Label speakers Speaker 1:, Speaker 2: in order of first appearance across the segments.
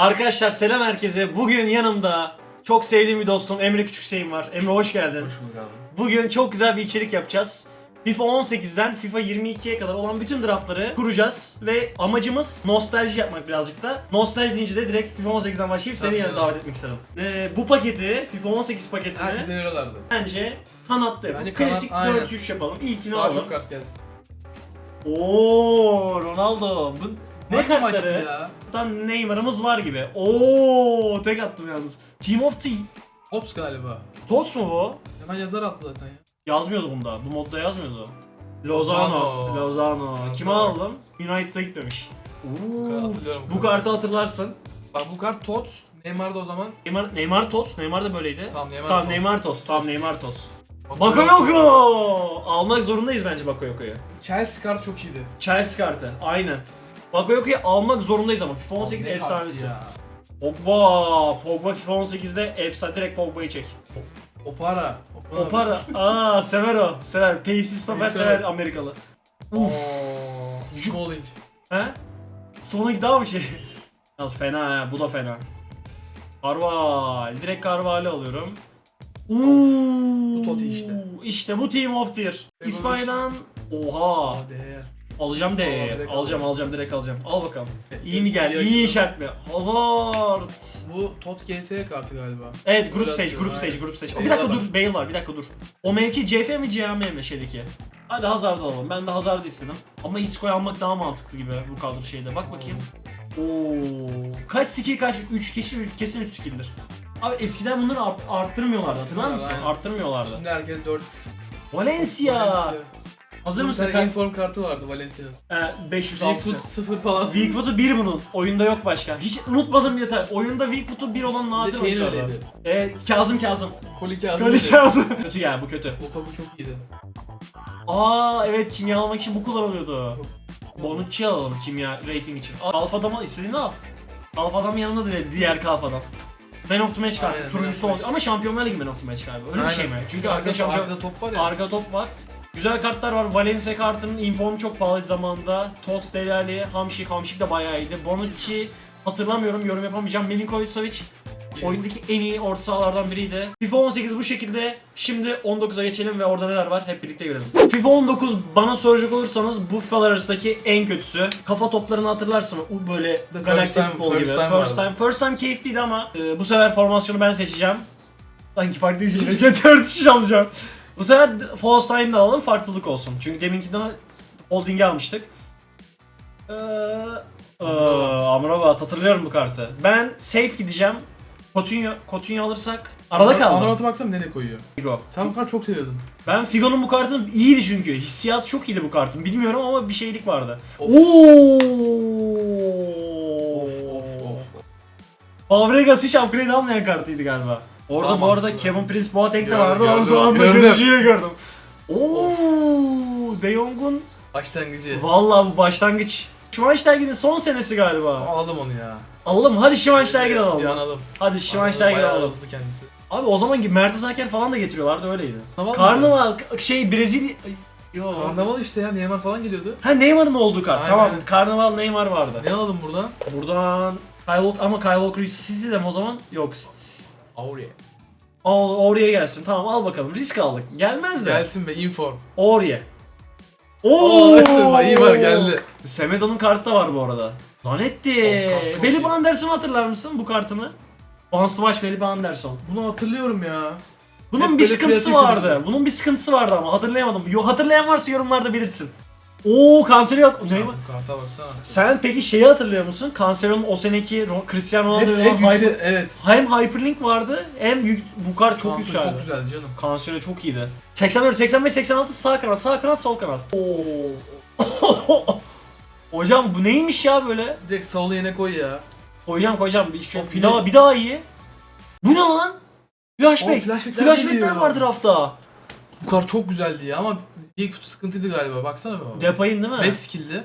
Speaker 1: Arkadaşlar selam herkese. Bugün yanımda çok sevdiğim bir dostum Emre Küçükseyim var. Emre hoş geldin.
Speaker 2: Hoş bulduk abi.
Speaker 1: Bugün çok güzel bir içerik yapacağız. FIFA 18'den FIFA 22'ye kadar olan bütün draftları kuracağız ve amacımız nostalji yapmak birazcık da. Nostalji deyince de direkt FIFA 18'den başlayıp seni
Speaker 2: Tabii canım.
Speaker 1: davet etmek istedim. Ee, bu paketi FIFA 18 paketini
Speaker 2: Herkese veriyorlardı.
Speaker 1: bence kanatlı yapalım.
Speaker 2: Bence kanat,
Speaker 1: Klasik
Speaker 2: aynen.
Speaker 1: 4-3 yapalım. İlkini
Speaker 2: Daha
Speaker 1: alalım.
Speaker 2: çok kart gelsin.
Speaker 1: Oo Ronaldo. Bu ne
Speaker 2: Hangi maçtı
Speaker 1: kartları?
Speaker 2: ya?
Speaker 1: Buradan Neymar'ımız var gibi. Oo tek attım yalnız. Team of the
Speaker 2: Ops galiba.
Speaker 1: Tots mu bu?
Speaker 2: Hemen yazar attı zaten ya.
Speaker 1: Yazmıyordu bunda. Bu modda yazmıyordu. Lozano.
Speaker 2: Lozano.
Speaker 1: Lozano.
Speaker 2: Lozano.
Speaker 1: Kime aldım? United'a gitmemiş. Oo.
Speaker 2: hatırlıyorum.
Speaker 1: Bu kartı hatırlarsın.
Speaker 2: Bak bu kart Tot. Neymar da o zaman.
Speaker 1: Neymar, Neymar Tots. Neymar da böyleydi.
Speaker 2: Tamam Neymar.
Speaker 1: Tamam
Speaker 2: Tot.
Speaker 1: Neymar Tots. Tamam Neymar Tots.
Speaker 2: Bak-
Speaker 1: Bakayoko! Almak zorundayız bence Bakayoko'yu.
Speaker 2: Chelsea kart çok iyiydi.
Speaker 1: Chelsea kartı. Aynen. Bakayoko'yu almak zorundayız ama FIFA 18
Speaker 2: Ne
Speaker 1: efsanesi.
Speaker 2: ya.
Speaker 1: Pogba. Pogba FIFA 18'de efsane. Direkt Pogba'yı çek.
Speaker 2: Opara.
Speaker 1: O para. Aa sever o. Sever. Pace'i stoper
Speaker 2: Sever.
Speaker 1: sever Amerikalı.
Speaker 2: Uf. Smalling.
Speaker 1: He? Sonic daha mı şey? Yalnız fena ha. Bu da fena. Carval. Direkt Carval'i alıyorum. Uuu.
Speaker 2: Bu Totti işte.
Speaker 1: İşte bu Team of the Year.
Speaker 2: Eyvallah.
Speaker 1: İspanya'dan. Oha.
Speaker 2: Hadi.
Speaker 1: Alacağım de.
Speaker 2: Direkt
Speaker 1: alacağım
Speaker 2: al.
Speaker 1: alacağım direkt alacağım. Al bakalım.
Speaker 2: E,
Speaker 1: İyi mi geldi?
Speaker 2: iyi
Speaker 1: işaret mi? Hazard.
Speaker 2: Bu Tot GS kartı galiba.
Speaker 1: Evet grup
Speaker 2: Biraz
Speaker 1: stage,
Speaker 2: diyorum,
Speaker 1: grup stage,
Speaker 2: aynen.
Speaker 1: grup stage. Bir dakika dur, Bale var, bir dakika dur. O mevki CF mi CM mi şeydeki? Hadi Hazard'ı alalım. Ben de Hazard'ı istedim. Ama Isco'yu almak daha mantıklı gibi bu kadro şeyde. Bak bakayım. Oo. Kaç skill kaç? 3 kesin kesin 3 skill'dir. Abi eskiden bunları art- arttırmıyorlardı hatırlar mısın?
Speaker 2: Aynen.
Speaker 1: Arttırmıyorlardı.
Speaker 2: Şimdi herkes 4
Speaker 1: Valencia. Hazır mısın?
Speaker 2: Bir tane inform kartı vardı Valencia'nın.
Speaker 1: Ee, 500
Speaker 2: Weak foot 0 falan.
Speaker 1: Weak foot'u 1 bunun. Oyunda yok başka. Hiç unutmadım yeter. Oyunda weak foot'u 1 olan
Speaker 2: Bir
Speaker 1: nadir
Speaker 2: de şeyin
Speaker 1: oyuncular var.
Speaker 2: öyleydi.
Speaker 1: Evet, Kazım Kazım.
Speaker 2: Koli kağıdı.
Speaker 1: Kali Kazım. kötü yani bu kötü.
Speaker 2: Opa bu çok iyiydi.
Speaker 1: Aa evet kimya almak için bu kullanılıyordu. Bonucci alalım kimya rating için. Al, Alfa adamı istediğini al. Alfa adam yanında da diğer kalfa adam. Man of the match kartı.
Speaker 2: Aynen, Man
Speaker 1: Turuncusu
Speaker 2: of the
Speaker 1: oldu. Ama Şampiyonlar Ligi Man of the match galiba. Öyle bir şey mi? Çünkü arka
Speaker 2: arkada,
Speaker 1: şampiyon...
Speaker 2: arkada top var ya.
Speaker 1: Arka top var. Güzel kartlar var. Valencia kartının informu çok pahalıydı zamanında. Tots, Delali, Hamşik. Hamşik de bayağı iyiydi. Bonucci hatırlamıyorum. Yorum yapamayacağım. Milinkovic Savic oyundaki en iyi orta sahalardan biriydi. FIFA 18 bu şekilde. Şimdi 19'a geçelim ve orada neler var hep birlikte görelim. FIFA 19 bana soracak olursanız bu FIFA'lar arasındaki en kötüsü. Kafa toplarını hatırlarsın o böyle Football
Speaker 2: first
Speaker 1: gibi.
Speaker 2: time
Speaker 1: first time. First time keyifliydi ama e, bu sefer formasyonu ben seçeceğim. Sanki farklı bir şey. Kötü örtüşüş alacağım. Bu sefer False Time'da alalım farklılık olsun. Çünkü deminkinde Holding'i almıştık. Ee, ee,
Speaker 2: Amrabat.
Speaker 1: Hatırlıyorum bu kartı. Ben safe gideceğim. Coutinho, Coutinho alırsak arada kaldım.
Speaker 2: Anlamatı baksana nereye koyuyor.
Speaker 1: Figo.
Speaker 2: Sen bu kartı çok seviyordun.
Speaker 1: Ben Figo'nun bu kartını iyiydi çünkü. Hissiyatı çok iyiydi bu kartın. Bilmiyorum ama bir şeylik vardı.
Speaker 2: Of.
Speaker 1: Oo.
Speaker 2: Of of of.
Speaker 1: Fabregas hiç upgrade almayan kartıydı galiba. Orada
Speaker 2: Daha
Speaker 1: bu arada
Speaker 2: mantıklı.
Speaker 1: Kevin Prince Boateng de
Speaker 2: Gördüm,
Speaker 1: vardı. Onun
Speaker 2: gördüm,
Speaker 1: sonunda
Speaker 2: gördüm.
Speaker 1: gözüyle gördüm. Oo, De Jong'un
Speaker 2: Başlangıcı.
Speaker 1: Vallahi bu başlangıç. Schweinsteiger'in son senesi galiba.
Speaker 2: Alalım onu ya.
Speaker 1: Alalım hadi Schweinsteiger
Speaker 2: Bir
Speaker 1: alalım.
Speaker 2: analım.
Speaker 1: Hadi Schweinsteiger
Speaker 2: Bayağı
Speaker 1: alalım.
Speaker 2: hızlı kendisi.
Speaker 1: Abi o zaman gibi Mertes Aker falan da getiriyorlardı öyleydi.
Speaker 2: Karnaval
Speaker 1: Karnaval şey Brezilya... Yo.
Speaker 2: Karnaval işte ya Neymar falan geliyordu.
Speaker 1: Ha Neymar'ın olduğu kart.
Speaker 2: Aynen.
Speaker 1: Tamam. Karnaval Neymar vardı.
Speaker 2: Ne alalım buradan?
Speaker 1: Buradan Kyle Walker ama Kyle Walker City'de mi o zaman? Yok.
Speaker 2: Aurya.
Speaker 1: Al oraya gelsin. Tamam al bakalım. Risk aldık. Gelmez de.
Speaker 2: Gelsin be inform.
Speaker 1: Oraya.
Speaker 2: Oo, iyi var geldi.
Speaker 1: Semedo'nun kartı da var bu arada. Zanetti. Felipe. Anderson hatırlar mısın bu kartını? Bounce to Watch Felipe Anderson.
Speaker 2: Bunu hatırlıyorum ya.
Speaker 1: Bunun
Speaker 2: Hep
Speaker 1: bir sıkıntısı vardı. Bunun bir sıkıntısı vardı ama hatırlayamadım. Yo, hatırlayan varsa yorumlarda belirtsin. Oo kanseri hat- Neymar.
Speaker 2: Karta baksana.
Speaker 1: Sen peki şeyi hatırlıyor musun? Cancelo'nun o seneki Ro- Cristiano
Speaker 2: Hep,
Speaker 1: Ronaldo'ya
Speaker 2: hep
Speaker 1: hyper-
Speaker 2: yüksel, evet.
Speaker 1: hem hyperlink vardı hem yük- bu kart çok
Speaker 2: Kanseri
Speaker 1: yükseldi.
Speaker 2: Çok güzeldi canım.
Speaker 1: Cancelo çok iyiydi. 84, 85, 86 sağ kanat, sağ kanat, sol kanat. Oo. Hocam bu neymiş ya böyle?
Speaker 2: Direkt Saul'u yine koy ya.
Speaker 1: Koyacağım koyacağım bir, şey-
Speaker 2: Of,
Speaker 1: bir daha bir daha iyi. Bu ne lan? Flashback.
Speaker 2: O flashbackler
Speaker 1: Flashbackler
Speaker 2: geliyor.
Speaker 1: vardır hafta.
Speaker 2: Bu kart çok güzeldi ya ama ilk kutu sıkıntıydı galiba. Baksana be baba.
Speaker 1: Depayın değil mi?
Speaker 2: 5 skill'di.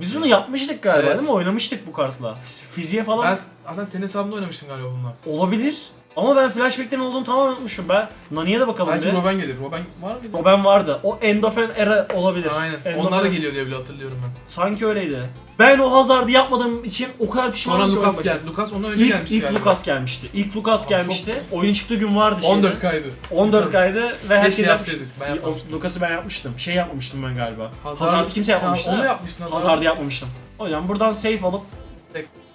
Speaker 1: Biz bunu yapmıştık galiba
Speaker 2: Evet.
Speaker 1: değil mi? Oynamıştık bu kartla. Fiz- Fiziğe falan
Speaker 2: Ben zaten senin hesabında oynamıştım galiba bunlar.
Speaker 1: olabilir. Ama ben flashback'ten olduğunu tamamen unutmuşum. Ben Nani'ye de bakalım
Speaker 2: Belki
Speaker 1: bir.
Speaker 2: Robben gelir. Robben var mıydı?
Speaker 1: Robben vardı. O Endofen era olabilir.
Speaker 2: Aynen.
Speaker 1: Endofen-
Speaker 2: Onlar da geliyor diye bile hatırlıyorum ben.
Speaker 1: Sanki öyleydi. Ben o Hazard'ı yapmadığım için o kadar pişmanım
Speaker 2: Sonra
Speaker 1: ki
Speaker 2: Lucas geldi. Lucas ondan önce
Speaker 1: İlk,
Speaker 2: gelmişti
Speaker 1: ilk
Speaker 2: galiba.
Speaker 1: Lucas gelmişti. İlk Lucas
Speaker 2: Abi
Speaker 1: gelmişti. Oyun çıktığı gün vardı şeyde.
Speaker 2: 14 kaydı.
Speaker 1: 14 kaydı ve herkes yapmış.
Speaker 2: yapsaydık. Ben yapmamıştım.
Speaker 1: Lucas'ı ben yapmıştım. Şey yapmamıştım ben galiba.
Speaker 2: Hazard-
Speaker 1: Hazard'ı kimse yapmamıştı.
Speaker 2: Onu yapmıştın Hazard.
Speaker 1: Hazard'ı yapmamıştım. O yüzden buradan safe alıp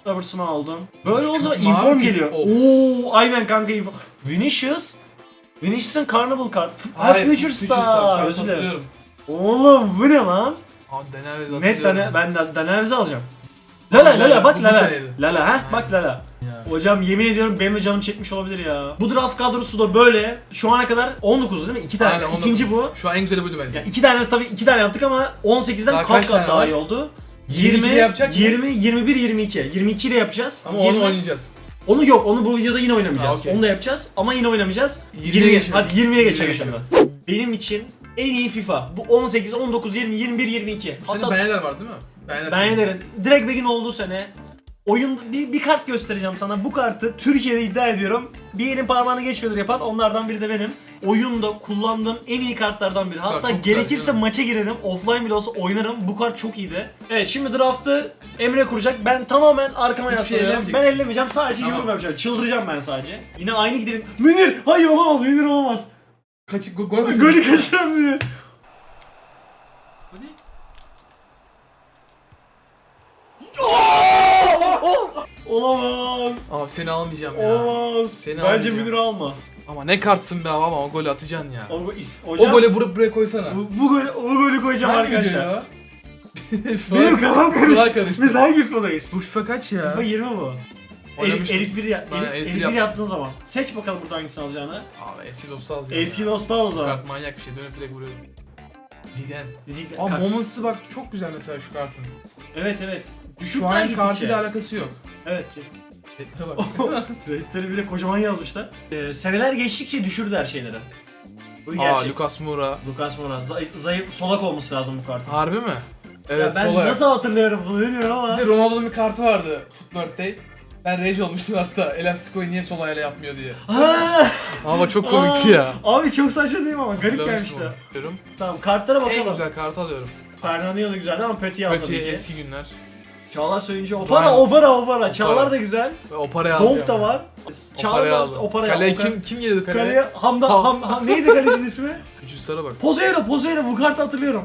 Speaker 1: Robertson'u aldım. Böyle o zaman inform geliyor.
Speaker 2: Of.
Speaker 1: Oo, aynen kanka inform. Vinicius. Vinicius'ın Carnival Card. Ha
Speaker 2: Hayır,
Speaker 1: Future Star.
Speaker 2: Ben
Speaker 1: Özür dilerim. Oğlum bu ne lan?
Speaker 2: Abi
Speaker 1: Net. Dane, ben de Danerviz'i alacağım. Lala
Speaker 2: Lala,
Speaker 1: Lala bak Lala. Lala ha bak Lala.
Speaker 2: Ya.
Speaker 1: Hocam yemin ediyorum benim de canım çekmiş olabilir ya. Bu draft kadrosu da böyle. Şu ana kadar 19 değil mi? 2 tane.
Speaker 2: Aynen, 19.
Speaker 1: İkinci bu.
Speaker 2: Şu an en güzeli buydu bence.
Speaker 1: Ya iki tane tabii iki tane yaptık ama 18'den
Speaker 2: Daha
Speaker 1: kat daha
Speaker 2: var?
Speaker 1: iyi oldu.
Speaker 2: 22
Speaker 1: 20,
Speaker 2: ile yapacak mıyız?
Speaker 1: 20, 21, 22. 22 ile yapacağız.
Speaker 2: Ama
Speaker 1: 20
Speaker 2: onu oynayacağız.
Speaker 1: Onu yok, onu bu videoda yine oynamayacağız.
Speaker 2: Ha, okey.
Speaker 1: Onu da yapacağız ama yine oynamayacağız.
Speaker 2: 20'ye
Speaker 1: 20'ye
Speaker 2: geçelim.
Speaker 1: Hadi 20'ye
Speaker 2: 20'ye
Speaker 1: geçelim şimdi. Benim için en iyi FIFA. Bu 18, 19, 20, 21, 22.
Speaker 2: Bu sene
Speaker 1: Hatta
Speaker 2: Beneler var değil mi? Beneler.
Speaker 1: ben ederim. Direkt Begin olduğu sene oyun bir, bir kart göstereceğim sana. Bu kartı Türkiye'de iddia ediyorum. Bir elin parmağını geçmedir yapan onlardan biri de benim. Oyunda kullandığım en iyi kartlardan biri. Hatta
Speaker 2: çok güzel,
Speaker 1: gerekirse
Speaker 2: değil mi?
Speaker 1: maça girerim. Offline bile olsa oynarım. Bu kart çok iyiydi. Evet şimdi draftı Emre kuracak. Ben tamamen arkama
Speaker 2: Hiçbir şey
Speaker 1: yaslanıyorum. ben ellemeyeceğim. Sadece
Speaker 2: Tamam.
Speaker 1: yorum yapacağım. Çıldıracağım ben sadece. Yine aynı gidelim. Münir! Hayır olamaz. Münir olamaz.
Speaker 2: Kaç, go- gol kaçırdı.
Speaker 1: Golü kaçıran Münir.
Speaker 2: Hadi.
Speaker 1: Olamaz.
Speaker 2: Abi seni almayacağım ya.
Speaker 1: Olamaz.
Speaker 2: Seni
Speaker 1: Bence
Speaker 2: almayacağım.
Speaker 1: Münir alma.
Speaker 2: Ama ne kartsın be abi ama o golü atacaksın ya.
Speaker 1: O, is,
Speaker 2: O
Speaker 1: hocam,
Speaker 2: golü buraya, buraya koysana.
Speaker 1: bu, bu, golü, bu golü koyacağım
Speaker 2: Hangi
Speaker 1: arkadaşlar. Benim kafam karıştı.
Speaker 2: karıştı.
Speaker 1: Biz hangi FIFA'dayız?
Speaker 2: Bu FIFA kaç ya?
Speaker 1: FIFA 20 bu.
Speaker 2: Oynamıştım.
Speaker 1: elit 1 ya,
Speaker 2: Ben
Speaker 1: elit,
Speaker 2: Elit
Speaker 1: elit
Speaker 2: bir
Speaker 1: 1
Speaker 2: yapmıştım.
Speaker 1: yaptığın zaman. Seç bakalım burada hangisini alacağını.
Speaker 2: Abi eski dostu alacağım
Speaker 1: Eski dostu al o zaman.
Speaker 2: Kart manyak bir şey dönüp direkt vuruyorum. Zidane.
Speaker 1: Zidane- kart-
Speaker 2: Moments'ı bak çok güzel mesela şu kartın.
Speaker 1: Evet evet.
Speaker 2: Şu
Speaker 1: Düşükler
Speaker 2: an
Speaker 1: gittikçe.
Speaker 2: kartıyla alakası yok.
Speaker 1: Evet kesin.
Speaker 2: Bak.
Speaker 1: Redleri bile kocaman yazmışlar. Ee, seneler geçtikçe düşürdü her şeyleri. Bu
Speaker 2: Aa
Speaker 1: gerçek.
Speaker 2: Lucas Moura.
Speaker 1: Lucas Moura. Zayıf, zayıf solak olması lazım bu kartın.
Speaker 2: Harbi mi? Evet
Speaker 1: ya ben
Speaker 2: sol ayak.
Speaker 1: nasıl hatırlıyorum bunu bilmiyorum ama.
Speaker 2: Bir de Ronaldo'nun bir kartı vardı Footwork'te. Ben rage olmuştum hatta Elastiko'yu niye sol ayağıyla yapmıyor diye.
Speaker 1: Ha!
Speaker 2: Ama çok komikti
Speaker 1: Aa,
Speaker 2: ya.
Speaker 1: Abi çok saçma değil mi ama garip
Speaker 2: Hatırlamıştım
Speaker 1: gelmişti.
Speaker 2: onu. Diyorum.
Speaker 1: Tamam kartlara
Speaker 2: En
Speaker 1: bakalım.
Speaker 2: güzel kartı alıyorum.
Speaker 1: Fernandinho da güzeldi ama Pötü'yü aldı
Speaker 2: Kötü
Speaker 1: ki.
Speaker 2: eski günler.
Speaker 1: Çağlar Söyüncü Opara,
Speaker 2: Aynen.
Speaker 1: Opara, Opara. Çağlar da güzel.
Speaker 2: Ve o parayı alacağım.
Speaker 1: Donk da var.
Speaker 2: O
Speaker 1: Çağlar da
Speaker 2: aldım.
Speaker 1: Opara.
Speaker 2: Kaleye kim, kim geliyordu kaleye?
Speaker 1: Kaleye Hamda,
Speaker 2: Ha-
Speaker 1: Ham, Ham- neydi kalecinin ismi?
Speaker 2: Vücutlara bak.
Speaker 1: Pozero, Pozero bu kartı hatırlıyorum.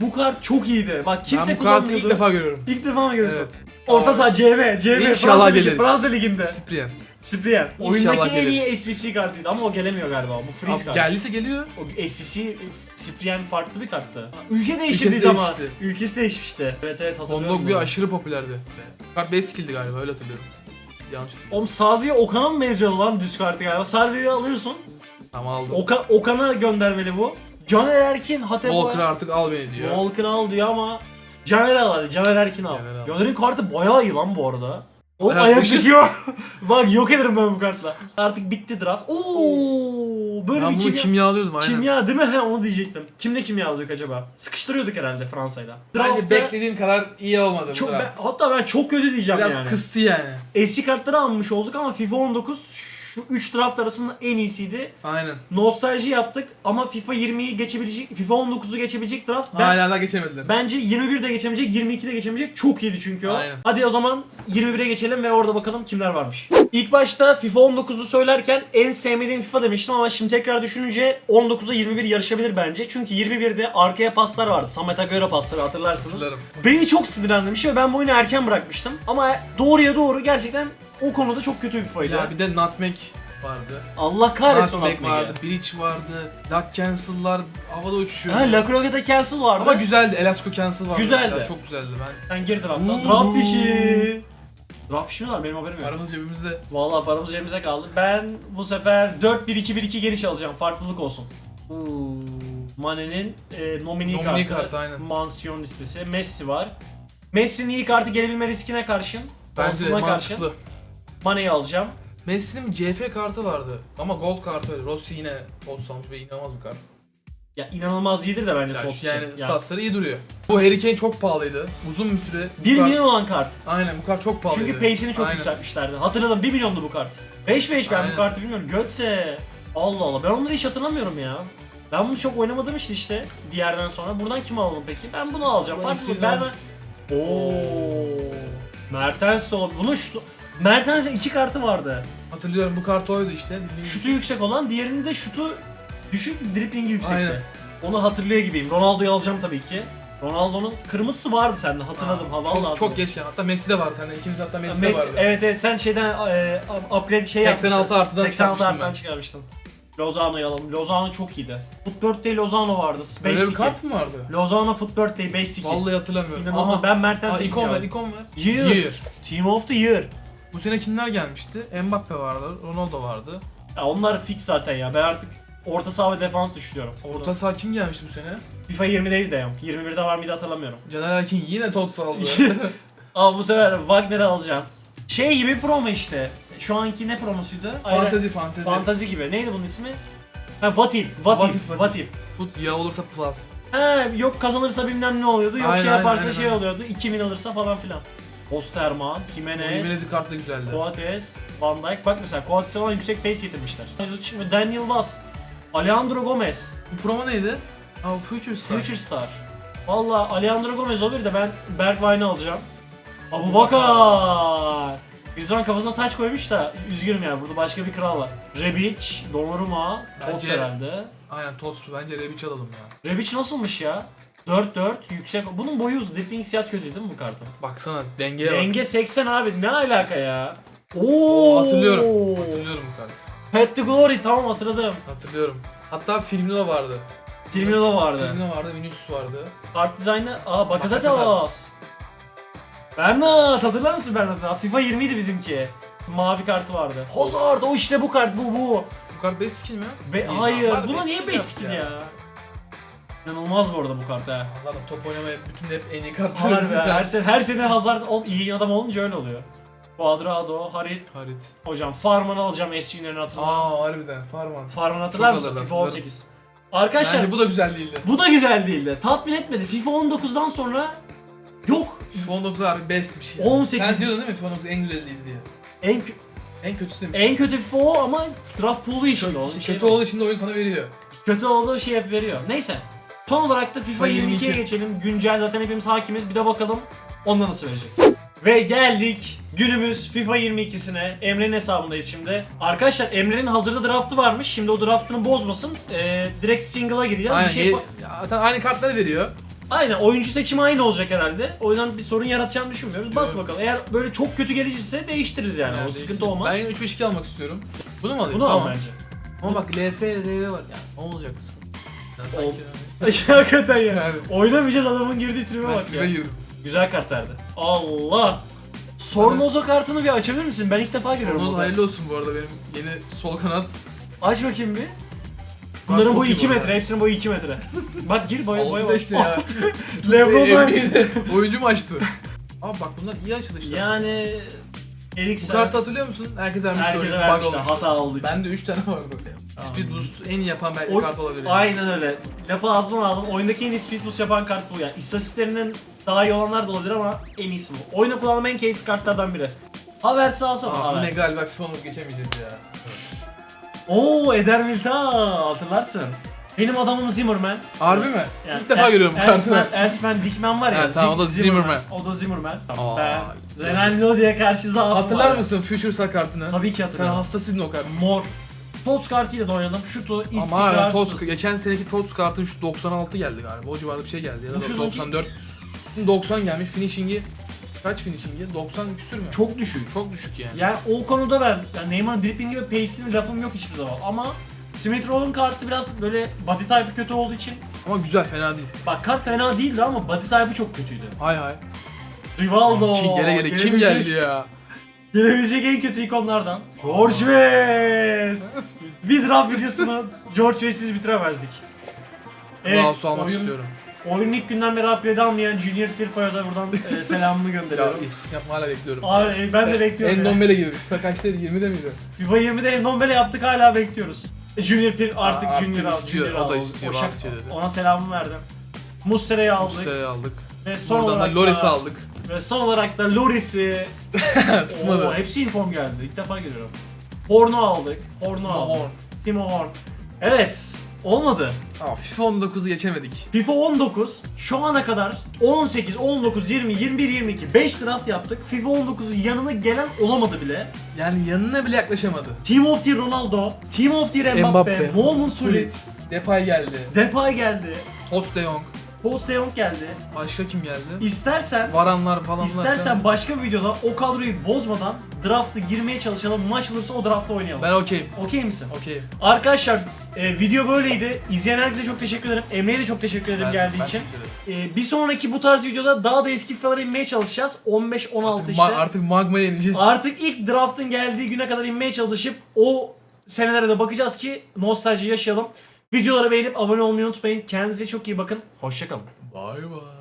Speaker 1: Bu kart çok iyiydi. Bak kimse
Speaker 2: ben bu kartı
Speaker 1: kullanmıyordu.
Speaker 2: ilk defa görüyorum.
Speaker 1: İlk defa mı görüyorsun?
Speaker 2: Evet.
Speaker 1: Orta saha CV, CV
Speaker 2: İnşallah
Speaker 1: Fransa Ligi,
Speaker 2: geliriz.
Speaker 1: Fransa Ligi'nde.
Speaker 2: Cyprian. İnşallah
Speaker 1: Oyundaki en
Speaker 2: gelir.
Speaker 1: iyi SPC kartıydı ama o gelemiyor galiba. Bu freeze
Speaker 2: Abi
Speaker 1: kart.
Speaker 2: geldiyse geliyor.
Speaker 1: O SPC Cyprian farklı bir karttı. Ülke değiştirdiği zaman. Ülkesi değişmişti. Evet evet hatırlıyorum.
Speaker 2: Hondog bir aşırı popülerdi. Kart 5 skill'di galiba öyle hatırlıyorum. Yanlış.
Speaker 1: Oğlum Salvio Okan'a mı benziyordu lan düz kartı galiba? Salvio'yu alıyorsun.
Speaker 2: Tamam aldım.
Speaker 1: Oka, Okan'a göndermeli bu. Caner Erkin, Hatep
Speaker 2: Walker artık al beni diyor.
Speaker 1: Walker al diyor ama Caner al hadi. Caner Erkin al.
Speaker 2: Caner al.
Speaker 1: Caner'in kartı bayağı iyi lan bu arada. O
Speaker 2: Ayak
Speaker 1: ayak düşüyor. Bak yok ederim ben bu kartla. Artık bitti draft. Oo, böyle
Speaker 2: ben
Speaker 1: bir
Speaker 2: bunu
Speaker 1: kimya,
Speaker 2: kimya alıyordum aynen.
Speaker 1: kimya değil mi? He onu diyecektim. Kimle kimya alıyorduk acaba? Sıkıştırıyorduk herhalde Fransa'yla.
Speaker 2: Bence
Speaker 1: Draft'ta
Speaker 2: beklediğim kadar iyi olmadı
Speaker 1: çok
Speaker 2: bu
Speaker 1: ben,
Speaker 2: draft.
Speaker 1: hatta ben çok kötü diyeceğim
Speaker 2: Biraz
Speaker 1: yani.
Speaker 2: kıstı yani.
Speaker 1: Eski kartları almış olduk ama FIFA 19 şu 3 draft arasında en iyisiydi.
Speaker 2: Aynen.
Speaker 1: Nostalji yaptık ama FIFA 20'yi geçebilecek, FIFA 19'u geçebilecek draft ben,
Speaker 2: Hala da geçemediler.
Speaker 1: bence 21'de geçemeyecek, 22'de geçemeyecek. Çok iyiydi çünkü o.
Speaker 2: Aynen.
Speaker 1: Hadi o zaman 21'e geçelim ve orada bakalım kimler varmış. İlk başta FIFA 19'u söylerken en sevmediğim FIFA demiştim ama şimdi tekrar düşününce 19'a 21 yarışabilir bence. Çünkü 21'de arkaya paslar vardı. Samet Agüero pasları hatırlarsınız.
Speaker 2: Hatırlarım.
Speaker 1: Beni çok sinirlendirmiş ve ben bu oyunu erken bırakmıştım. Ama doğruya doğru gerçekten o konuda çok kötü bir FIFA'ydı.
Speaker 2: Ya bir de Nutmeg vardı.
Speaker 1: Allah kahretsin
Speaker 2: Nutmeg
Speaker 1: Nutmeg'i.
Speaker 2: vardı, Breach vardı, Duck Cancel'lar havada uçuşuyor.
Speaker 1: Ha, La Croqueta Cancel vardı.
Speaker 2: Ama güzeldi, Elasco Cancel vardı.
Speaker 1: Güzeldi.
Speaker 2: mesela, Çok güzeldi ben.
Speaker 1: Sen gir.
Speaker 2: Uuu.
Speaker 1: Draft fişi. Draft fişi mi var benim haberim yok.
Speaker 2: Paramız cebimizde.
Speaker 1: Vallahi paramız cebimize kaldı. Ben bu sefer 4-1-2-1-2 geniş alacağım. Farklılık olsun. Uuu. Mane'nin e, nomini
Speaker 2: Nomini
Speaker 1: kartı,
Speaker 2: kartı, aynen.
Speaker 1: mansiyon listesi. Messi var. Messi'nin iyi kartı gelebilme riskine karşın,
Speaker 2: Bence
Speaker 1: olasılığına karşın
Speaker 2: mantıklı.
Speaker 1: Mane'yi alacağım.
Speaker 2: Messi'nin CF kartı vardı ama gold kartı öyle. Rossi yine gold almış ve inanılmaz bir kart.
Speaker 1: Ya inanılmaz iyidir de bence
Speaker 2: Yani,
Speaker 1: Tots
Speaker 2: yani
Speaker 1: için. Ya.
Speaker 2: statsları iyi duruyor. Bu Harry Kane çok pahalıydı. Uzun bir süre. bu
Speaker 1: 1
Speaker 2: kart-
Speaker 1: milyon olan kart.
Speaker 2: Aynen bu kart çok pahalıydı.
Speaker 1: Çünkü pace'ini çok
Speaker 2: Aynen.
Speaker 1: yükseltmişlerdi. Hatırladım 1 milyondu bu kart. 5 5 ben
Speaker 2: Aynen.
Speaker 1: bu kartı bilmiyorum. Götse. Allah Allah ben onları hiç hatırlamıyorum ya. Ben bunu çok oynamadım işte işte bir yerden sonra. Buradan kim alalım peki? Ben bunu alacağım.
Speaker 2: Bu
Speaker 1: Farklı ben
Speaker 2: almış.
Speaker 1: Oo. Mertens de olabilir. Bunun şutu Mertens'in iki kartı vardı.
Speaker 2: Hatırlıyorum bu kart oydu işte.
Speaker 1: Şutu yüksek olan, diğerinin de şutu düşük, driplingi yüksekti.
Speaker 2: Aynen.
Speaker 1: Onu hatırlıyor gibiyim. Ronaldo'yu alacağım tabii ki. Ronaldo'nun kırmızısı vardı sende hatırladım.
Speaker 2: Aa,
Speaker 1: ha vallahi.
Speaker 2: çok, çok geç ya. Hatta Messi de vardı sende. İkimiz hatta Messi, de
Speaker 1: Messi,
Speaker 2: vardı.
Speaker 1: evet evet sen şeyden e, upgrade şey
Speaker 2: 86
Speaker 1: yapmıştın.
Speaker 2: artıdan
Speaker 1: 86
Speaker 2: çıkarmıştım
Speaker 1: arttan
Speaker 2: ben.
Speaker 1: çıkarmıştın. Lozano'yu alalım. Lozano çok iyiydi. Footbird'de Lozano vardı.
Speaker 2: Böyle
Speaker 1: Basic.
Speaker 2: bir kart mı vardı?
Speaker 1: Lozano Footbird'de Basic.
Speaker 2: Vallahi hatırlamıyorum.
Speaker 1: İnanılmaz.
Speaker 2: Aha.
Speaker 1: Ben
Speaker 2: Aa,
Speaker 1: Mertens'e
Speaker 2: ikon ver,
Speaker 1: gidiyorum.
Speaker 2: ikon ver.
Speaker 1: Year.
Speaker 2: Year.
Speaker 1: Team of the Year.
Speaker 2: Bu sene kimler gelmişti? Mbappe vardı, Ronaldo vardı.
Speaker 1: Ya onlar fix zaten ya. Ben artık orta saha ve defans düşünüyorum.
Speaker 2: Orta saha kim gelmişti bu sene?
Speaker 1: FIFA 20'deydi de ya. 21'de var mıydı hatırlamıyorum.
Speaker 2: Caner Erkin yine Tots aldı.
Speaker 1: Ama bu sefer Wagner'ı alacağım. Şey gibi promo işte. Şu anki ne promosuydu?
Speaker 2: Fantezi fantezi.
Speaker 1: Fantazi gibi. Neydi bunun ismi? Ha What If. What,
Speaker 2: What
Speaker 1: If.
Speaker 2: If, What
Speaker 1: If.
Speaker 2: Fut ya olursa plus.
Speaker 1: Ha yok kazanırsa bilmem ne oluyordu. Yok
Speaker 2: Aynen,
Speaker 1: şey yaparsa
Speaker 2: aynen,
Speaker 1: şey
Speaker 2: aynen.
Speaker 1: oluyordu. 2000 alırsa falan filan. Osterman, Jimenez,
Speaker 2: Jimenez'i kart da güzeldi.
Speaker 1: Coates, Van Dijk. Bak mesela Coates'e falan yüksek pace getirmişler. Şimdi Dan Yılmaz, Alejandro Gomez,
Speaker 2: Bu promo neydi? Aa Future Star.
Speaker 1: Future Star. Valla Alejandro Gomez olur da ben Bergwijn'i alacağım. Abu Bakar. Griezmann kafasına taç koymuş da üzgünüm yani burada başka bir kral var. Rebic, Donnarumma,
Speaker 2: Bence-
Speaker 1: Tots herhalde.
Speaker 2: Aynen Tots bence Rebic alalım ya.
Speaker 1: Rebic nasılmış ya? 4-4 yüksek. Bunun boyu uzun. Dribbling siyah kötü değil mi bu kartın?
Speaker 2: Baksana dengeye bak.
Speaker 1: Denge 80 abi ne alaka ya? Oo,
Speaker 2: Oo, hatırlıyorum. Hatırlıyorum bu kartı.
Speaker 1: Pet to Glory tamam hatırladım.
Speaker 2: Hatırlıyorum. Hatta de vardı.
Speaker 1: Firmino vardı.
Speaker 2: Filmde vardı, Vinicius vardı.
Speaker 1: Kart dizaynı aa Bakasetas. Bernat hatırlar mısın Bernat? FIFA 20 idi bizimki. Mavi kartı vardı. Hazard o işte bu kart bu bu.
Speaker 2: Bu kart base skin mi?
Speaker 1: Be hayır buna niye
Speaker 2: skin
Speaker 1: 5
Speaker 2: yap
Speaker 1: skin
Speaker 2: ya.
Speaker 1: İnanılmaz bu arada bu kart ha.
Speaker 2: Zaten top oynamaya bütün hep en iyi kartlar.
Speaker 1: Harbi ha, her sene, her sene Hazard ol, iyi adam olunca öyle oluyor. Cuadrado, Harit.
Speaker 2: Harit.
Speaker 1: Hocam Farman'ı alacağım S Union'u hatırla.
Speaker 2: Aa harbiden Farman.
Speaker 1: Farman hatırlar mısın? FIFA
Speaker 2: hatırlarım.
Speaker 1: 18. Arkadaşlar
Speaker 2: Bence bu da güzel değildi.
Speaker 1: bu da güzel değildi. Tatmin etmedi. FIFA 19'dan sonra yok.
Speaker 2: FIFA 19 abi bestmiş ya.
Speaker 1: 18.
Speaker 2: Sen diyordun değil mi FIFA 19 en güzel değil diye.
Speaker 1: En
Speaker 2: En kötüsü demiş.
Speaker 1: en kötü FIFA o ama draft pool'u işinde o.
Speaker 2: Kötü,
Speaker 1: Şey
Speaker 2: kötü olduğu için de oyun sana veriyor.
Speaker 1: kötü olduğu şey hep veriyor. Neyse. Son olarak da FIFA
Speaker 2: FIFA
Speaker 1: 22'ye
Speaker 2: 22.
Speaker 1: geçelim. Güncel zaten hepimiz hakimiz. Bir de bakalım onda nasıl verecek. Ve geldik günümüz FIFA 22'sine. Emre'nin hesabındayız şimdi. Arkadaşlar Emre'nin hazırda draftı varmış. Şimdi o draftını bozmasın. Ee, direkt single'a gireceğiz.
Speaker 2: Aynen,
Speaker 1: bir şey
Speaker 2: zaten aynı kartları veriyor.
Speaker 1: Aynen oyuncu seçimi aynı olacak herhalde. O yüzden bir sorun yaratacağını düşünmüyoruz. Bas
Speaker 2: Evet.
Speaker 1: bakalım. Eğer böyle çok kötü gelişirse değiştiririz yani.
Speaker 2: Yani
Speaker 1: o sıkıntı olmaz.
Speaker 2: Ben yine 3-5-2 almak istiyorum. Bunu mu alayım?
Speaker 1: Bunu
Speaker 2: tamam.
Speaker 1: al bence.
Speaker 2: Ama bak LF, RV var yani. Ne olacak?
Speaker 1: Ol-
Speaker 2: sanki
Speaker 1: Hakikaten ya.
Speaker 2: Yani.
Speaker 1: Oynamayacağız adamın girdiği tribe
Speaker 2: ben
Speaker 1: bak
Speaker 2: tribe
Speaker 1: ya.
Speaker 2: girdim.
Speaker 1: Güzel kart verdi. Allah. Sormozo kartını bir açabilir misin? Ben ilk defa görüyorum.
Speaker 2: Onuz
Speaker 1: burada.
Speaker 2: hayırlı olsun bu arada benim yeni sol kanat.
Speaker 1: Aç bakayım bir. Bunların
Speaker 2: çok
Speaker 1: boyu
Speaker 2: iyi
Speaker 1: 2
Speaker 2: bu arada.
Speaker 1: metre, hepsinin boyu 2 metre. Bak gir boyu.
Speaker 2: 6-5 ne ya?
Speaker 1: Lebron
Speaker 2: oyuncu mu açtı? Abi bak bunlar iyi açılışlar.
Speaker 1: Yani
Speaker 2: Bu
Speaker 1: Eriksen
Speaker 2: kartı hatırlıyor musun? Herkes vermişti
Speaker 1: herkese
Speaker 2: olmuş.
Speaker 1: hata olduğu için.
Speaker 2: Bende 3 tane vardı. Speed Boost en iyi yapan belki
Speaker 1: O-
Speaker 2: kart olabilir.
Speaker 1: Aynen öyle. Lafı ağzıma aldım. Oyundaki en iyi speed boost yapan kart bu yani. İstatistiklerinin daha iyi olanlar da olabilir ama en iyisi bu. Oyuna kullanılan en keyifli kartlardan biri. Havertz'i alsana
Speaker 2: Aa, bu ne
Speaker 1: Havertz.
Speaker 2: galiba FIFA 10'u geçemeyeceğiz ya.
Speaker 1: Oo Eder Milta hatırlarsın. Benim adamım Zimmerman.
Speaker 2: Harbi mi?
Speaker 1: Yani
Speaker 2: İlk defa
Speaker 1: Er-
Speaker 2: görüyorum bu
Speaker 1: Ersman,
Speaker 2: kartı.
Speaker 1: Dikmen var ya.
Speaker 2: Evet, tamam, o da Zimmerman.
Speaker 1: O da Zimmerman. Tamam.
Speaker 2: Aa,
Speaker 1: ben
Speaker 2: güzel.
Speaker 1: Ronaldo'ya karşı zaafım
Speaker 2: Hatırlar
Speaker 1: var.
Speaker 2: mısın Future Star kartını?
Speaker 1: Tabii ki
Speaker 2: Sen
Speaker 1: hatırlıyorum.
Speaker 2: hastasıydın o kart.
Speaker 1: Mor. Tots kartıyla da oynadım. Şutu
Speaker 2: Ama
Speaker 1: istikrarsız.
Speaker 2: Tots, geçen seneki Tots kartın şu 96 geldi galiba. O civarda bir şey geldi ya
Speaker 1: Bu
Speaker 2: da
Speaker 1: şu
Speaker 2: 94. Şimdi 90 gelmiş. Finishing'i kaç finishing'i? 90 küsür mü?
Speaker 1: Çok düşük.
Speaker 2: Çok düşük yani.
Speaker 1: Yani o konuda ben yani Neymar'ın dribbling ve pace'ine lafım yok hiçbir zaman. Ama Smith kartı biraz böyle body type'ı kötü olduğu için
Speaker 2: Ama güzel fena değil.
Speaker 1: bak kart fena değildi ama body type'ı çok kötüydü.
Speaker 2: Hay hay.
Speaker 1: Rivaldo.
Speaker 2: Kim gele gele kim
Speaker 1: gelebilecek-
Speaker 2: geldi ya?
Speaker 1: Gelebilecek en kötü ikonlardan. George West. bir draft videosunu George West'siz bitiremezdik. Evet,
Speaker 2: Klausu almak
Speaker 1: oyun,
Speaker 2: istiyorum.
Speaker 1: oyunun ilk günden beri upgrade almayan Junior Firpo'ya da buradan e, selamımı
Speaker 2: Ya
Speaker 1: gönderiyorum.
Speaker 2: eskisini yapma hala bekliyorum.
Speaker 1: Abi e, ben de bekliyorum. ya.
Speaker 2: Endombele gibi. FIFA kaçtaydı? 20'de miydi?
Speaker 1: FIFA 20'de Endombele yaptık hala bekliyoruz. Junior Pir artık
Speaker 2: Aa, artık
Speaker 1: Junior al,
Speaker 2: istiyor,
Speaker 1: Junior
Speaker 2: o da istiyor,
Speaker 1: şak-
Speaker 2: bazı şeyleri.
Speaker 1: ona selamımı verdim. Muslera'yı aldık.
Speaker 2: Musa'yı aldık.
Speaker 1: Ve son
Speaker 2: Buradan
Speaker 1: olarak
Speaker 2: da Loris'i
Speaker 1: da,
Speaker 2: aldık.
Speaker 1: Ve son olarak da Loris'i.
Speaker 2: Tutmadı.
Speaker 1: Oo, hepsi inform geldi. İlk defa görüyorum. Horn'u aldık. Horn'u aldık.
Speaker 2: Horn.
Speaker 1: Timo Horn. Evet. Olmadı.
Speaker 2: Aa, FIFA 19'u geçemedik.
Speaker 1: FIFA 19 şu ana kadar 18, 19, 20, 21, 22 5 draft yaptık. FIFA 19'un yanına gelen olamadı bile.
Speaker 2: Yani yanına bile yaklaşamadı.
Speaker 1: Team of the Ronaldo, Team of the Mbappe,
Speaker 2: Mbappe.
Speaker 1: Sulit,
Speaker 2: Sulit. Depay geldi.
Speaker 1: Depay geldi,
Speaker 2: Tost de Jong.
Speaker 1: Post de Jong geldi.
Speaker 2: Başka kim geldi?
Speaker 1: İstersen
Speaker 2: Varanlar falanlar.
Speaker 1: İstersen
Speaker 2: falan.
Speaker 1: başka bir videoda o kadroyu bozmadan draft'a girmeye çalışalım. Maç olursa o draft'a oynayalım.
Speaker 2: Ben okeyim.
Speaker 1: Okey misin?
Speaker 2: Okeyim.
Speaker 1: Arkadaşlar e, video böyleydi. İzleyen herkese çok teşekkür ederim. Emre'ye de çok teşekkür ederim
Speaker 2: Ben-
Speaker 1: geldiği
Speaker 2: ben
Speaker 1: için.
Speaker 2: teşekkür ederim.
Speaker 1: E, bir sonraki bu tarz videoda daha da eski FIFA'lara inmeye çalışacağız. 15-16
Speaker 2: Artık,
Speaker 1: işte.
Speaker 2: ma- artık magmaya ineceğiz.
Speaker 1: Artık ilk draft'ın geldiği güne kadar inmeye çalışıp o senelere de bakacağız ki nostalji yaşayalım. Videoları beğenip abone olmayı unutmayın. Kendinize çok iyi bakın. Hoşçakalın.
Speaker 2: Bay bay.